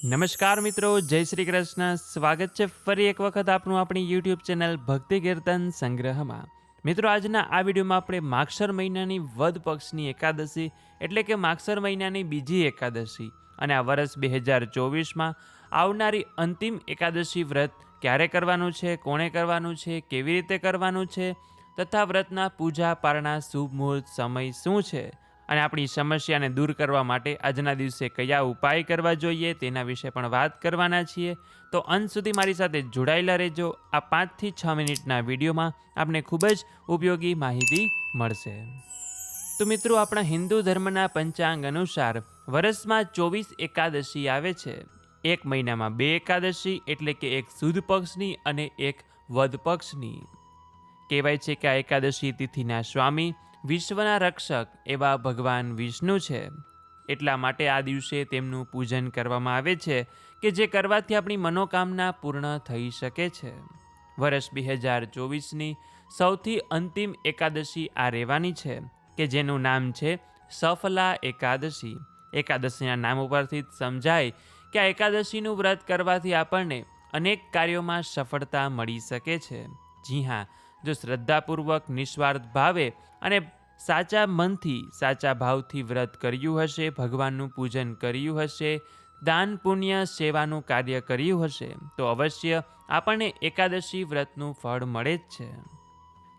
નમસ્કાર મિત્રો, જય શ્રી કૃષ્ણ. સ્વાગત છે ફરી એક વખત આપનું આપણી યુટ્યુબ ચેનલ ભક્તિ કીર્તન સંગ્રહમાં. મિત્રો, આજના આ વિડીયોમાં આપણે માક્ષર મહિનાની વદ પક્ષની એકાદશી એટલે કે માક્ષર મહિનાની બીજી એકાદશી અને આ વર્ષ બે હજાર ચોવીસમાં આવનારી અંતિમ એકાદશી વ્રત ક્યારે કરવાનું છે, કોણે કરવાનું છે, કેવી રીતે કરવાનું છે તથા વ્રતના પૂજા પારણા, શુભ મુહૂર્ત, સમય શું છે? અને આપણી સમસ્યાને દૂર કરવા માટે આજના દિવસે કયા ઉપાય કરવા જોઈએ તેના વિશે પણ વાત કરવાના છીએ. તો અંત સુધી મારી સાથે જોડાયેલા રહેજો. આ પાંચથી છ મિનિટના વિડીયોમાં આપને ખૂબ જ ઉપયોગી માહિતી મળશે. તો મિત્રો, આપણા હિન્દુ ધર્મના પંચાંગ અનુસાર વર્ષમાં ચોવીસ એકાદશી આવે છે. એક મહિનામાં બે એકાદશી એટલે કે એક સુદ પક્ષની અને એક વદ પક્ષની. કહેવાય છે કે આ એકાદશી તિથિના સ્વામી વિશ્વના રક્ષક એવા ભગવાન વિષ્ણુ છે. એટલા માટે આ દિવસે તેમનું પૂજન કરવામાં આવે છે કે જે કરવાથી આપણી મનોકામના પૂર્ણ થઈ શકે છે. વર્ષ બે હજાર ચોવીસની સૌથી અંતિમ એકાદશી આ રહેવાની છે, કે જેનું નામ છે સફલા એકાદશી. એકાદશીના નામ ઉપરથી સમજાય કે આ એકાદશીનું વ્રત કરવાથી આપણને અનેક કાર્યોમાં સફળતા મળી શકે છે. જી હા જો શ્રદ્ધાપૂર્વક, નિસ્વાર્થ ભાવે અને સાચા મનથી, સાચા ભાવથી વ્રત કર્યું હશે, ભગવાનનું પૂજન કર્યું હશે, દાન, પુણ્ય, સેવાનું કાર્ય કર્યું હશે, તો અવશ્ય આપણને એકાદશી વ્રતનું ફળ મળે જ છે.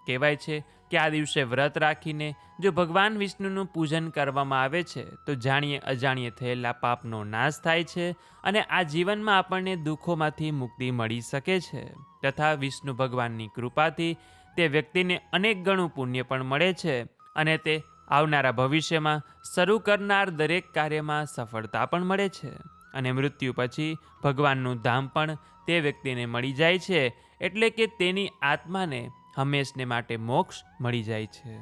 કહેવાય છે કે આ દિવસે વ્રત રાખીને જો ભગવાન વિષ્ણુનું પૂજન કરવામાં આવે છે, તો જાણીએ અજાણીએ થયેલા પાપનો નાશ થાય છે અને આ જીવનમાં આપણને દુઃખોમાંથી મુક્તિ મળી શકે છે. તથા વિષ્ણુ ભગવાનની કૃપાથી તે વ્યક્તિને અનેક ગણું પુણ્ય પણ મળે છે અને તે આવનારા ભવિષ્યમાં શરૂ કરનાર દરેક કાર્યમાં સફળતા પણ મળે છે. અને મૃત્યુ પછી ભગવાનનું ધામ પણ તે વ્યક્તિને મળી જાય છે, એટલે કે તેની આત્માને હંમેશને માટે મોક્ષ મળી જાય છે.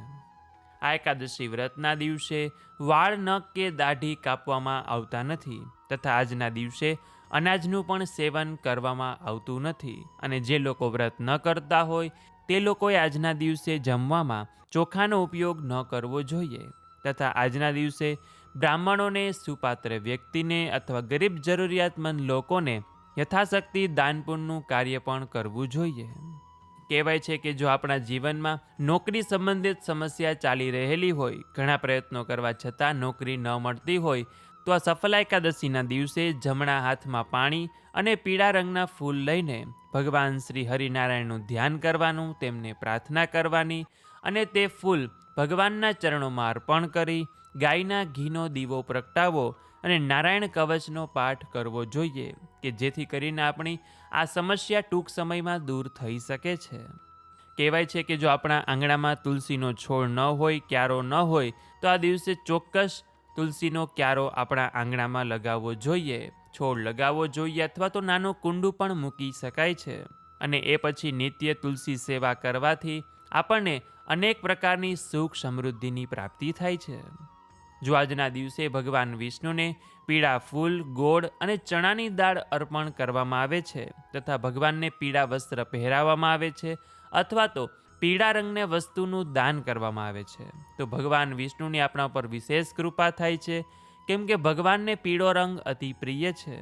આ એકાદશી વ્રતના દિવસે વાળ, નખ કે દાઢી કાપવામાં આવતા નથી તથા આજના દિવસે અનાજનું પણ સેવન કરવામાં આવતું નથી અને જે લોકો વ્રત ન કરતા હોય તે લોકોએ આજના દિવસે જમવામાં ચોખાનો ઉપયોગ ન કરવો જોઈએ તથા આજના દિવસે બ્રાહ્મણોને સુપાત્ર વ્યક્તિને અથવા ગરીબ જરૂરિયાતમંદ લોકોને યથાશક્તિ દાનપુણનું કાર્ય પણ કરવું જોઈએ. કહેવાય છે કે જો આપણા જીવનમાં નોકરી સંબંધિત સમસ્યા ચાલી રહેલી હોય, ઘણા પ્રયત્નો કરવા છતાં નોકરી ન મળતી હોય, તો આ સફલા એકાદશીના દિવસે જમણા હાથમાં પાણી અને પીળા રંગના ફૂલ લઈને ભગવાન શ્રી હરિનારાયણનું ધ્યાન કરવાનું, તેમને પ્રાર્થના કરવાની અને તે ફૂલ ભગવાનના ચરણોમાં અર્પણ કરી ગાયના ઘીનો દીવો પ્રગટાવો અને નારાયણ કવચનો પાઠ કરવો જોઈએ કે જેથી કરીને આપણી આ સમસ્યા ટૂંક સમયમાં દૂર થઈ શકે છે. કહેવાય છે કે જો આપણા આંગણામાં તુલસીનો છોડ ન હોય, ક્યારો ન હોય, તો આ દિવસે ચોક્કસ તુલસીનો ક્યારો આપણા આંગણામાં લગાવવો જોઈએ, છોડ લગાવવો જોઈએ અથવા તો નાનું કુંડું પણ મૂકી શકાય છે. અને એ પછી નિત્ય તુલસી સેવા કરવાથી આપણને અનેક પ્રકારની સુખ સમૃદ્ધિની પ્રાપ્તિ થાય છે. જો આજના દિવસે ભગવાન વિષ્ણુને પીળા ફૂલ, ગોળ અને ચણાની દાળ અર્પણ કરવામાં આવે છે તથા ભગવાનને પીળા વસ્ત્ર પહેરાવવામાં આવે છે અથવા તો પીળા રંગને વસ્તુનું દાન કરવામાં આવે છે. તો ભગવાન વિષ્ણુની આપણા પર વિશેષ કૃપા થાય છે કેમ કે ભગવાનને પીળો રંગ અતિ પ્રિય છે.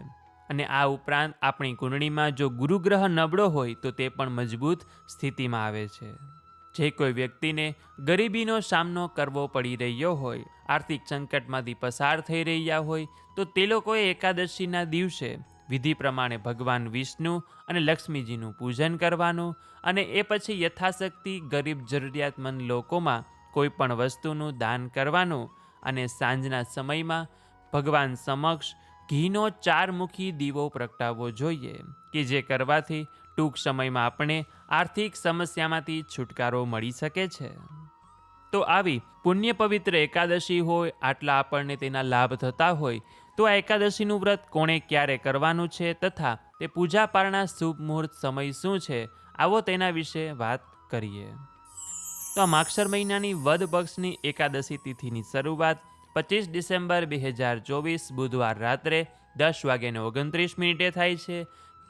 અને આ ઉપરાંત આપણી કુંડળીમાં જો ગુરુગ્રહ નબળો હોય તો તે પણ મજબૂત સ્થિતિમાં આવે છે. જે કોઈ વ્યક્તિને ગરીબીનો સામનો કરવો પડી રહ્યો હોય, આર્થિક સંકટમાંથી પસાર થઈ રહ્યા હોય, તો તે લોકોએ એકાદશીના દિવસે વિધિ પ્રમાણે ભગવાન વિષ્ણુ અને લક્ષ્મીજીનું પૂજન કરવાનું અને એ પછી યથાશક્તિ ગરીબ જરૂરિયાતમંદ લોકોમાં કોઈ પણ વસ્તુનું દાન કરવાનું અને સાંજના સમયમાં ભગવાન સમક્ષ ઘીનો ચારમુખી દીવો પ્રગટાવવો જોઈએ કે જે કરવાથી ટૂંક સમયમાં આપણે આર્થિક સમસ્યામાંથી છુટકારો મળી શકે છે. તો આવી પુણ્ય પવિત્ર એકાદશી હોય, આટલા આપણને તેના લાભ થતા હોય, તો આ એકાદશીનું વ્રત કોણે ક્યારે કરવાનું છે તથા તે પૂજા પારણા શુભ મુહૂર્ત સમય શું છે, આવો તેના વિશે વાત કરીએ. તો આ માક્ષર મહિનાની વદ પક્ષની એકાદશી તિથિની શરૂઆત પચીસ ડિસેમ્બર બે હજાર ચોવીસ બુધવાર રાત્રે દસ વાગ્યાને ઓગણત્રીસ મિનિટે થાય છે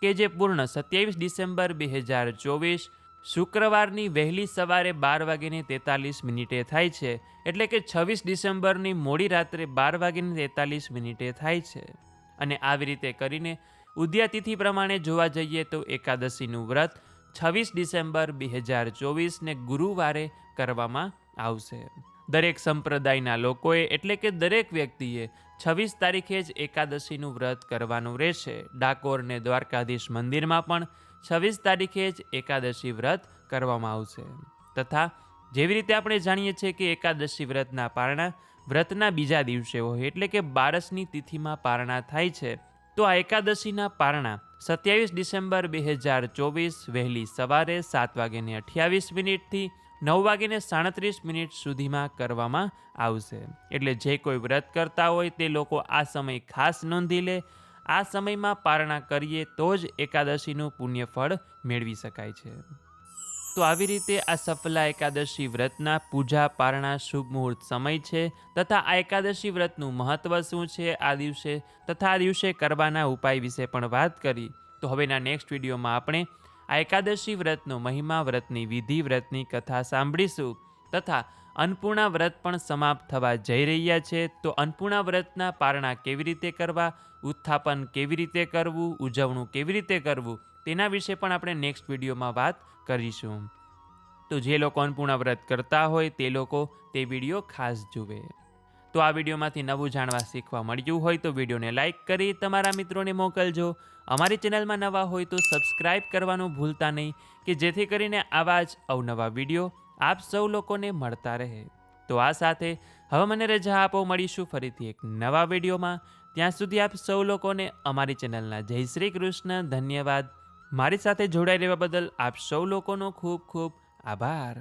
કે જે પૂર્ણ સત્યાવીસ ડિસેમ્બર બે હજાર ચોવીસ શુક્રવારની વહેલી સવારે બાર વાગીને તેતાલીસ મિનિટે થાય છે. એટલે કે છવ્વીસ ડિસેમ્બરની મોડી રાત્રે બાર વાગીને તેતાલીસ મિનિટે થાય છે. અને આવી રીતે કરીને ઉદ્યાતિથિ પ્રમાણે જોવા જઈએ તો એકાદશીનું વ્રત છવ્વીસ ડિસેમ્બર બે હજાર ચોવીસને ગુરુવારે કરવામાં આવશે. દરેક સંપ્રદાયના લોકોએ, એટલે કે દરેક વ્યક્તિએ, છવ્વીસ તારીખે જ એકાદશીનું વ્રત કરવાનું રહેશે. ડાકોરને દ્વારકાધીશ મંદિરમાં પણ છવ્વીસ તારીખે જ એકાદશી વ્રત કરવામાં આવશે. તથા, જેવી રીતે આપણે જાણીએ છીએ કે એકાદશી વ્રતના પારણા વ્રતના બીજા દિવસે હોય, એટલે કે બારસની તિથિમાં પારણા થાય છે, તો આ એકાદશીના પારણા સત્યાવીસ ડિસેમ્બર બે હજાર ચોવીસ વહેલી સવારે સાત વાગ્યાને અઠ્યાવીસ મિનિટથી નવ વાગીને સાડત્રીસ મિનિટ સુધીમાં કરવામાં આવશે. એટલે જે કોઈ વ્રત કરતા હોય તે લોકો આ સમય ખાસ નોંધી લે. આ સમયમાં પારણા કરીએ તો જ એકાદશીનું પુણ્યફળ મેળવી શકાય છે. તો આવી રીતે આ સફલા એકાદશી વ્રતના પૂજા પારણા શુભ મુહૂર્ત સમય છે તથા આ એકાદશી વ્રતનું મહત્વ શું છે આ દિવસે તથા આ દિવસે કરવાના ઉપાય વિશે પણ વાત કરી. તો હવેના નેક્સ્ટ વિડીયોમાં આપણે આ એકાદશી વ્રતનો મહિમા વ્રતની વિધિ વ્રતની કથા સાંભળીશું તથા અન્નપૂર્ણા વ્રત પણ સમાપ્ત થવા જઈ રહ્યા છે. તો અન્નપૂર્ણા વ્રતના પારણા કેવી રીતે કરવા, ઉત્થાપન કેવી રીતે કરવું, ઉજવણું કેવી રીતે કરવું, તેના વિશે પણ આપણે નેક્સ્ટ વિડીયોમાં વાત કરીશું. તો જે લોકો અન્નપૂર્ણા વ્રત કરતા હોય તે લોકો તે વીડિયો ખાસ જુએ. તો આ વિડીયોમાંથી નવું જાણવા શીખવા મળ્યું હોય તો વિડીયોને લાઇક કરી તમારા મિત્રોને મોકલજો. અમારી ચેનલમાં નવા હોય તો સબસ્ક્રાઇબ કરવાનું ભૂલતા નહીં કે જેથી કરીને આવા જ અવનવા વીડિયો આપ સૌ લોકોને મળતા રહે. તો આ સાથે હવે મને રજા આપો, મળીશું ફરીથી એક નવા વિડીયોમાં. ત્યાં સુધી આપ સૌ લોકોને અમારી ચેનલના જય શ્રી કૃષ્ણ, ધન્યવાદ. મારી સાથે જોડાઈ રહેવા બદલ આપ સૌ લોકોનો ખૂબ ખૂબ આભાર.